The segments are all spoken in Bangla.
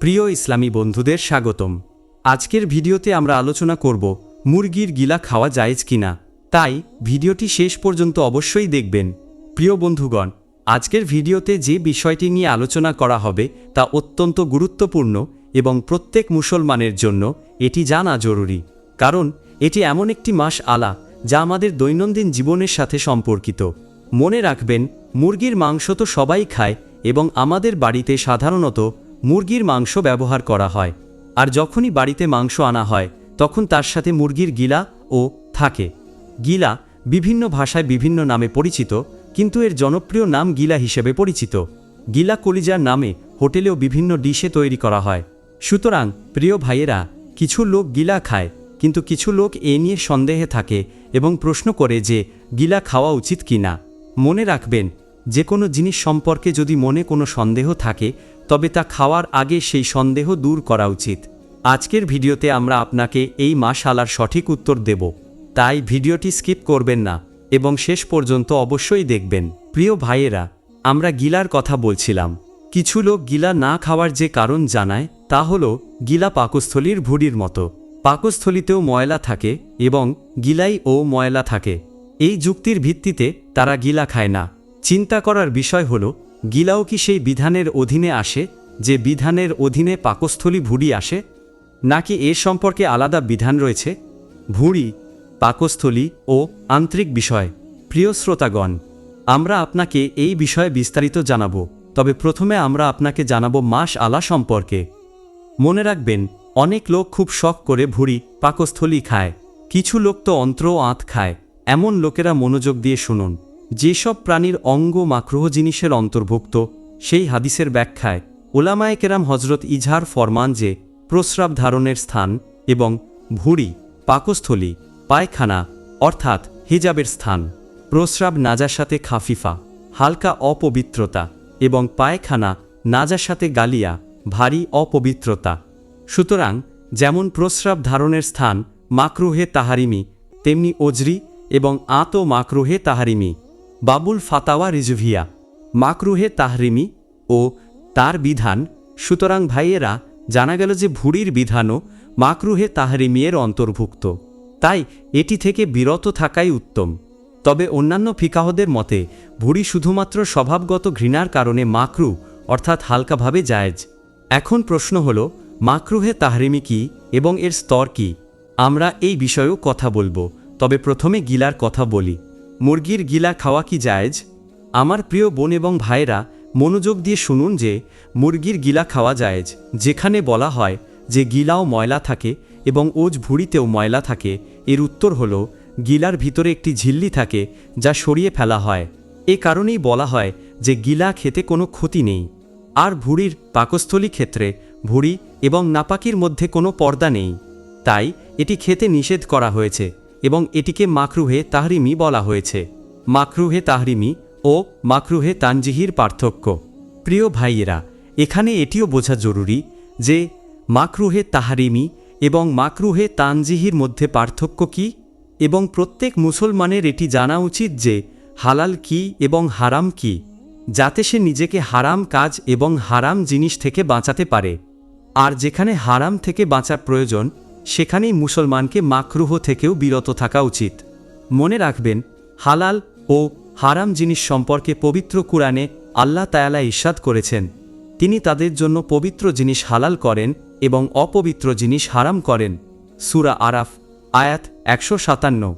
প্রিয় ইসলামী বন্ধুদের স্বাগতম। আজকের ভিডিওতে আমরা আলোচনা করব, মুরগির গিলা খাওয়া জায়েজ কিনা। তাই, ভিডিওটি শেষ পর্যন্ত অবশ্যই দেখবেন। প্রিয় বন্ধুগণ, আজকের ভিডিওতে যে বিষয়টি নিয়ে আলোচনা করা হবে তা অত্যন্ত গুরুত্বপূর্ণ এবং প্রত্যেক মুসলমানের জন্য এটি জানা জরুরি। কারণ, এটি এমন একটি মাস আলা যা আমাদের দৈনন্দিন জীবনের সাথে সম্পর্কিত। মনে রাখবেন, মুরগির মাংস তো সবাই খায় এবং আমাদের বাড়িতে সাধারণত মুরগির মাংস ব্যবহার করা হয়। আর যখনই বাড়িতে মাংস আনা হয়, তখন তার সাথে মুরগির গিলা ও থাকে। গিলা বিভিন্ন ভাষায় বিভিন্ন নামে পরিচিত, কিন্তু এর জনপ্রিয় নাম গিলা হিসেবে পরিচিত। গিলা কলিজার নামে হোটেলেও বিভিন্ন ডিশে তৈরি করা হয়। সুতরাং, প্রিয় ভাইয়েরা, কিছু লোক গিলা খায়, কিন্তু কিছু লোক এ নিয়ে সন্দেহে থাকে এবং প্রশ্ন করে যে, গিলা খাওয়া উচিত কি না মনে রাখবেন, যে কোনো জিনিস সম্পর্কে যদি মনে কোনো সন্দেহ থাকে তবে তা খাওয়ার আগে সেই সন্দেহ দূর করা উচিত। আজকের ভিডিওতে আমরা আপনাকে এই মাশালার সঠিক উত্তর দেব। তাই ভিডিওটি স্কিপ করবেন না এবং শেষ পর্যন্ত অবশ্যই দেখবেন। প্রিয় ভাইয়েরা, আমরা গিলার কথা বলছিলাম। কিছু লোক গিলা না খাওয়ার যে কারণ জানায় তা হল গিলা পাকস্থলীর ভুড়ির মতো। পাকস্থলীতেও ময়লা থাকে এবং গিলাই ও ময়লা থাকে। এই যুক্তির ভিত্তিতে তারা গিলা খায় না। চিন্তা করার বিষয় হল গিলাও কি সেই বিধানের অধীনে আসে, যে বিধানের অধীনে পাকস্থলী ভুড়ি আসে? নাকি এর সম্পর্কে আলাদা বিধান রয়েছে? ভুঁড়ি, পাকস্থলী ও আন্তরিক বিষয়। প্রিয় শ্রোতাগণ, আমরা আপনাকে এই বিষয়ে বিস্তারিত জানাব, তবে প্রথমে আমরা আপনাকে জানাব মাস আলা সম্পর্কে। মনে রাখবেন, অনেক লোক খুব শখ করে ভুঁড়ি, পাকস্থলী খায়। কিছু লোক তো অন্ত্র আঁত খায়। এমন লোকেরা মনোযোগ দিয়ে শুনুন। যেসব প্রাণীর অঙ্গ মাকরুহ জিনিসের অন্তর্ভুক্ত, সেই হাদিসের ব্যাখ্যায় ওলামায়ে কেরাম হজরত ইজহার ফরমান যে প্রস্রাব ধারণের স্থান এবং ভুঁড়ি, পাকস্থলী, পায়খানা, অর্থাৎ হিজাবের স্থান, প্রস্রাব নাজার খাফিফা, হালকা অপবিত্রতা এবং পায়খানা নাজার সাথে গালিয়া, ভারী অপবিত্রতা। সুতরাং যেমন প্রস্রাব ধারণের স্থান মাকরুহে তাহারিমি, তেমনি ওজরি এবং আত মাকরুহে তাহারিমি বাবুল ফাতাওয়া রিজভিয়া, মাকরুহে তাহরিমি ও তার বিধান। সুতরাং ভাইয়েরা, জানা গেল যে ভুড়ির বিধানও মাকরুহে তাহরিমিয়ের অন্তর্ভুক্ত। তাই এটি থেকে বিরত থাকাই উত্তম। তবে অন্যান্য ফিকাহদের মতে, ভুড়ি শুধুমাত্র স্বভাবগত ঘৃণার কারণে মাকরু, অর্থাৎ হালকাভাবে জায়েজ। এখন প্রশ্ন হল, মাকরুহে তাহরিমি কি এবং এর স্তর কি? আমরা এই বিষয়েও কথা বলব, তবে প্রথমে গিলার কথা বলি। মুরগির গিলা খাওয়া কি জায়েজ? আমার প্রিয় বোন এবং ভাইয়েরা, মনোযোগ দিয়ে শুনুন যে, মুরগির গিলা খাওয়া জায়েজ, যেখানে বলা হয় যে গিলাও ময়লা থাকে এবং ওজ ভুঁড়িতেও ময়লা থাকে। এর উত্তর হল, গিলার ভিতরে একটি ঝিল্লি থাকে যা সরিয়ে ফেলা হয়। এ কারণেই বলা হয় যে গিলা খেতে কোনো ক্ষতি নেই। আর ভুঁড়ির পাকস্থলী ক্ষেত্রে ভুঁড়ি এবং নাপাকির মধ্যে কোনো পর্দা নেই। তাই এটি খেতে নিষেধ করা হয়েছে। এবং এটিকে মাকরুহে তাহরিমি বলা হয়েছে। মাকরুহে তাহরিমি ও মাকরুহে তানজিহির পার্থক্য। প্রিয় ভাইয়েরা, এখানে এটিও বোঝা জরুরি যে মাকরুহে তাহারিমি এবং মাকরুহে তানজিহির মধ্যে পার্থক্য কি এবং প্রত্যেক মুসলমানের এটি জানা উচিত যে হালাল কি এবং হারাম কি, যাতে সে নিজেকে হারাম কাজ এবং হারাম জিনিস থেকে বাঁচাতে পারে। আর যেখানে হারাম থেকে বাঁচার প্রয়োজন সেখানেই মুসলমানকে মাকরুহ থেকেও বিরত থাকা উচিত। মনে রাখবেন, হালাল ও হারাম জিনিস সম্পর্কে পবিত্র কুরআনে আল্লাহ তায়ালা ইস্বাদ করেছেন। তিনি তাদের জন্য পবিত্র জিনিস হালাল করেন এবং অপবিত্র জিনিস হারাম করেন। সুরা আরাফ, আয়াত একশো সাতান্ন।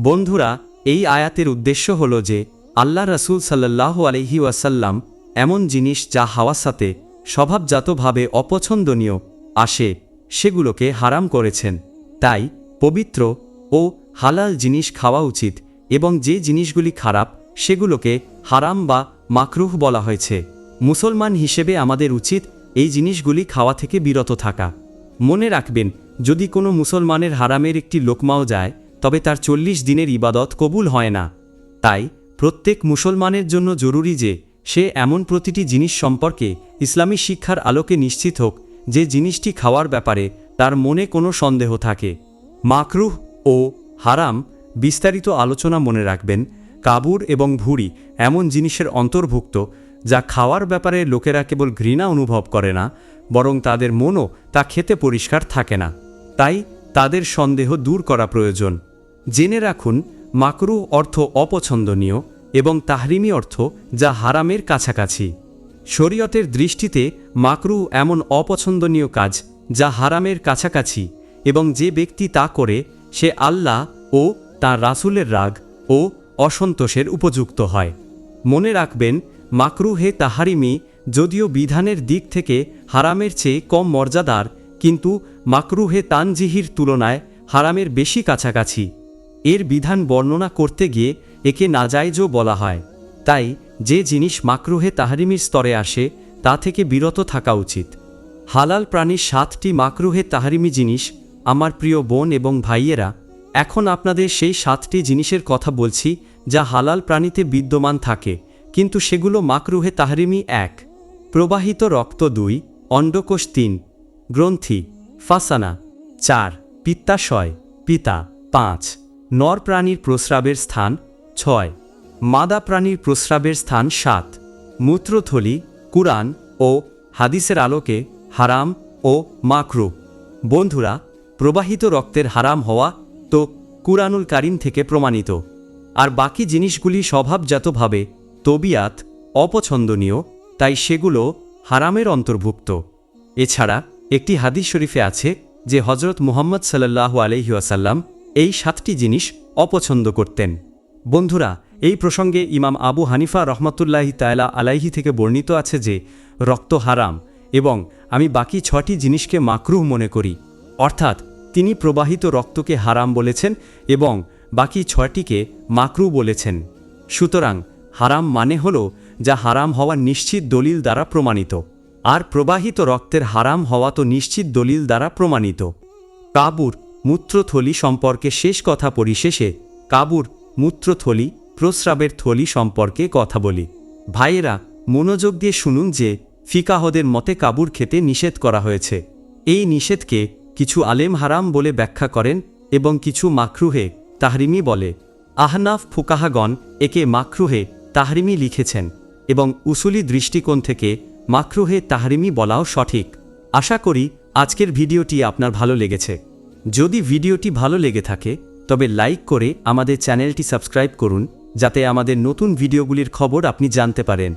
বন্ধুরা, এই আয়াতের উদ্দেশ্য হল যে, আল্লাহ রসুল সাল্লাহ আলহি ওয়াসাল্লাম এমন জিনিস যা হাওয়ার সাথে স্বভাবজাতভাবে অপছন্দনীয়, আসে। সেগুলোকে হারাম করেছেন। তাই পবিত্র ও হালাল জিনিস খাওয়া উচিত এবং যে জিনিসগুলি খারাপ, সেগুলোকে হারাম বা মাকরুহ বলা হয়েছে। মুসলমান হিসেবে আমাদের উচিত এই জিনিসগুলি খাওয়া থেকে বিরত থাকা। মনে রাখবেন, যদি কোনো মুসলমানের হারামের একটি লোকমাও যায়, তবে তার চল্লিশ দিনের ইবাদত কবুল হয় না। তাই প্রত্যেক মুসলমানের জন্য জরুরি যে সে এমন প্রতিটি জিনিস সম্পর্কে ইসলামী শিক্ষার আলোকে নিশ্চিত হোক যে জিনিসটি খাওয়ার ব্যাপারে তার মনে কোনো সন্দেহ থাকে। মাকরুহ ও হারাম বিস্তারিত আলোচনা মনে রাখবেন, কাবুর এবং ভুঁড়ি এমন জিনিসের অন্তর্ভুক্ত যা খাওয়ার ব্যাপারে লোকেরা কেবল ঘৃণা অনুভব করে না, বরং তাদের মনও তা খেতে পরিষ্কার থাকে না। তাই তাদের সন্দেহ দূর করা প্রয়োজন। জেনে রাখুন মাকরু অর্থ অপছন্দনীয় এবং তাহরিমি অর্থ যা হারামের কাছাকাছি। শরীয়তের দৃষ্টিতে মাকরু এমন অপছন্দনীয় কাজ যা হারামের কাছাকাছি এবং যে ব্যক্তি তা করে, সে আল্লাহ ও তাঁর রাসূলের রাগ ও অসন্তোষের উপযুক্ত হয়। মনে রাখবেন মাকরুহে তাহারিমি, যদিও বিধানের দিক থেকে হারামের চেয়ে কম মর্যাদার, কিন্তু মাকরুহে তানজিহির তুলনায় হারামের বেশি কাছাকাছি। এর বিধান বর্ণনা করতে গিয়ে একে নাজাইজও বলা হয়। তাই যে জিনিস মাকরুহে তাহারিমির স্তরে আসে, তা থেকে বিরত থাকা উচিত। হালাল প্রাণীর সাতটি মাকরুহে তাহারিমি জিনিস, আমার প্রিয় বোন এবং ভাইয়েরা, এখন আপনাদের সেই সাতটি জিনিসের কথা বলছি, যা হালাল প্রাণীতে বিদ্যমান থাকে, কিন্তু সেগুলো মাকরুহে তাহারিমি এক। প্রবাহিত রক্ত দুই, অন্ডকোষ তিন। গ্রন্থি, ফাসানা। চার, পিত্তাশয়। পিতা, পাঁচ। নর প্রাণীর প্রস্রাবের স্থান, ছয়। মাদা প্রাণীর প্রস্রাবের স্থান সাত। মূত্রথলি, কুরআন ও হাদিসের আলোকে হারাম ও মাকরু বন্ধুরা, প্রবাহিত রক্তের হারাম হওয়া তো কুরআনুল কারিম থেকে প্রমাণিত। আর বাকি জিনিসগুলি স্বভাবজাতভাবে তবিয়াত অপছন্দনীয়, তাই সেগুলো হারামের অন্তর্ভুক্ত। এছাড়া একটি হাদিস শরীফে আছে যে হজরত মুহাম্মদ সাল্লাহ আলহিউসাল্লাম এই সাতটি জিনিস অপছন্দ করতেন। বন্ধুরা এই প্রসঙ্গে ইমাম আবু হানিফা রহমতুল্লাহি তায়লা আলাইহি থেকে বর্ণিত আছে যে, রক্ত হারাম এবং আমি বাকি ছটি জিনিসকে মাকরুহ মনে করি। অর্থাৎ, তিনি প্রবাহিত রক্তকে হারাম বলেছেন এবং বাকি ছয়টিকে মাকরু বলেছেন। সুতরাং, হারাম মানে হল যা হারাম হওয়া নিশ্চিত দলিল দ্বারা প্রমাণিত। আর প্রবাহিত রক্তের হারাম হওয়া তো নিশ্চিত দলিল দ্বারা প্রমাণিত। কাবুর মূত্রথলি সম্পর্কে শেষ কথা পরিশেষে, কাবুর মূত্রথলি প্রস্রাবের থলি সম্পর্কে কথা বলি। ভাইয়েরা, মনোযোগ দিয়ে শুনুন যে ফিকাহদের মতে কাবুর খেতে নিষেধ করা হয়েছে। এই নিষেধকে কিছু আলেম হারাম বলে ব্যাখ্যা করেন এবং কিছু মাকরুহে তাহরিমি বলে। আহনাফ ফুকাহাগণ একে মাকরুহে তাহরিমি লিখেছেন এবং উসুলি দৃষ্টিকোণ থেকে মাকরুহে তাহরিমি বলাও সঠিক। আশা করি আজকের ভিডিওটি আপনার ভালো লেগেছে। যদি ভিডিওটি ভালো লেগে থাকে, তবে লাইক করে আমাদের চ্যানেলটি সাবস্ক্রাইব করুন যাতে আমাদের নতুন ভিডিওগুলির খবর আপনি জানতে পারেন।